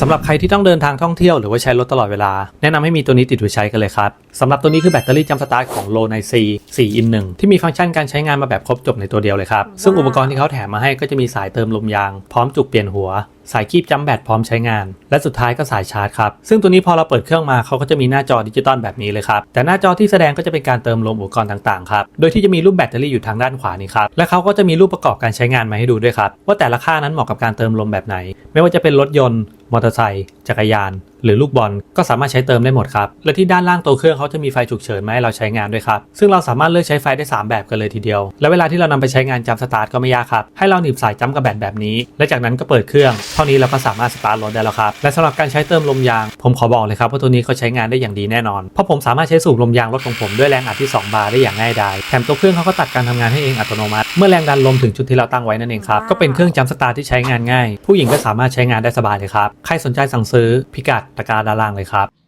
สำหรับใครที่ต้องเดินทางท่องเที่ยวหรือว่าใช้รถตลอดเวลา แนะนำให้มีตัวนี้ติดไว้ใช้กันเลยครับสำหรับตัวนี้คือแบตเตอรี่จัมสตาร์ทของ Low 9 C 4 in 1ที่มีฟังก์ชันการใช้งานมาแบบครบจบในตัวเดียวเลยครับซึ่งอุปกรณ์ที่เขาแถมมาให้ก็จะมีสายเติมลมยาง พร้อมจุกเปลี่ยนหัว สายคีบจัมแบตพร้อมใช้งาน และสุดท้ายก็สายชาร์จครับซึ่งตัวนี้พอเราเปิดเครื่องมาเขาก็จะมีหน้าจอดิจิตอลแบบนี้เลยครับแต่หน้าจอที่แสดงก็จะเป็นการเติมลมอุปกรณ์ต่างๆครับโดยที่จะมีรูปแบตเตอรี่อยู่ทางด้านขวานี้ครับและเขาก็จะมีรูปประกอบการใช้งานมาให้ดูด้วยครับว่าแต่ละค่านั้นเหมาะกับการเติมลมแบบไหน ไม่ว่าจะเป็นรถยนต์ มอเตอร์ไซค์จักรยาน หรือลูกบอลก็สามารถใช้เติมได้หมดครับ และที่ด้านล่างตัวเครื่องเขาจะมีไฟฉุกเฉินมาให้เราใช้งานด้วยครับ ซึ่งเราสามารถเลือกใช้ไฟได้ 3 แบบกันเลยทีเดียว และเวลาที่เรานำไปใช้งานจัมสตาร์ทก็ไม่ยากครับ ให้เราหนีบสายจัมกับแบตแบบนี้ และจากนั้นก็เปิดเครื่อง เท่านี้เราก็สามารถสตาร์ทรถได้แล้วครับ และสำหรับการใช้เติมลมยาง ผมขอบอกเลยครับว่าตัวนี้เขาใช้งานได้อย่างดีแน่นอน เพราะผมสามารถใช้สูบลมยางรถของผมด้วยแรงอัดที่ 2 บาร์ได้อย่างง่ายดาย แถมตัวเครื่องเขาก็ตัดการทำงานให้เองอัตโนมัติ เมื่อแรงดันลมถึงจุดที่เราตั้งไว้นั่นเองครับ ก็เป็นเครื่องจัมสตาร์ทที่ใช้งานง่าย ผู้หญิงก็สามารถใช้งานได้สบายเลยครับ ใครสนใจสั่งซื้อพิกัดตะกร้าด้านล่างเลยครับ